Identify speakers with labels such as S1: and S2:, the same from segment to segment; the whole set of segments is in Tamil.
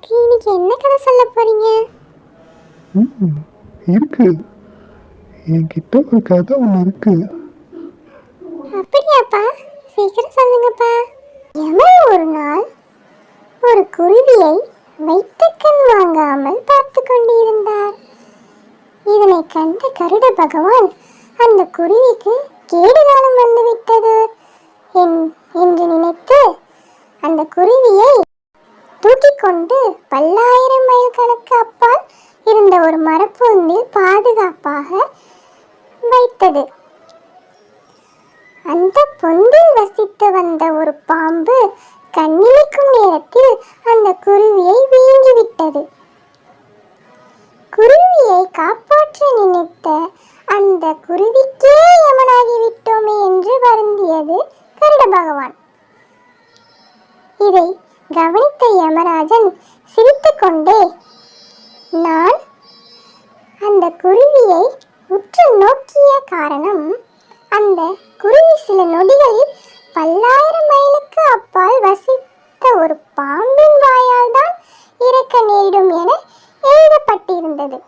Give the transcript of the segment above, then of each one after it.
S1: எனக்கு இன்னைக்கு என்ன கதை சொல்ல போறீங்க?
S2: இருக்கு. என்கிட்ட ஒரு கதை ஒன்று இருக்கு.
S1: அப்படியாப்பா சீக்கிரம் சொல்லுங்கப்பா. எவன் ஒரு நாள் ஒரு குருவியை வைத்த கண் வாங்காமல் பார்த்து கொண்டிருந்தார். இதனை கண்ட கருட பகவான் அந்த குருவிக்கு கேடு காலம் வந்துவிட்டது. என்- என்று நினைத்து அந்த குருவியை கொண்டு பல்லாயிரம் மைல்களுக்கு அப்பால் இருந்த ஒரு மரப்பூந்தில் பாதுகாப்பாக வைத்தது. அந்த பொந்தில் வசித்து வந்த ஒரு பாம்பு கண்ணிமைக்கும் நேரத்தில் அந்த குருவியை வீங்கிவிட்டது. குருவியை காப்பாற்ற நினைத்த அந்த குருவிக்கே யமனாகிவிட்டோமே என்று வருந்தியது கருட பகவான். இதை கவனித்த யமராஜன் சிரித்துக்கொண்டே நான் அந்த குருவியை உற்று நோக்கிய காரணம் அந்த குருவி சில நொடிகளில் பல்லாயிரம் மைலுக்கு அப்பால் வசித்த ஒரு பாம்பின் வாயால் தான் இறக்க நேரிடும் என எழுதப்பட்டிருந்தது.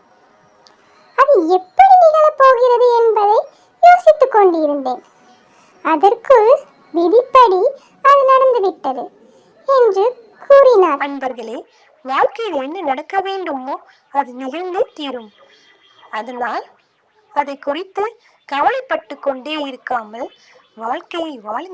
S1: அது எப்படி நிகழப்போகிறது என்பதை யோசித்துக் கொண்டிருந்தேன். அதற்குள் விதிப்படி அது நடந்துவிட்டது. என்று கூறினார்.
S3: அன்பர்களே வாழ்க்கையில் என்ன நடக்க வேண்டுமோ அது நிகழ்ந்தே தீரும். அதனால் அதை குறித்து கவலைப்பட்டு கொண்டே இருக்காமல் வாழ்க்கையை வாழுங்கள்.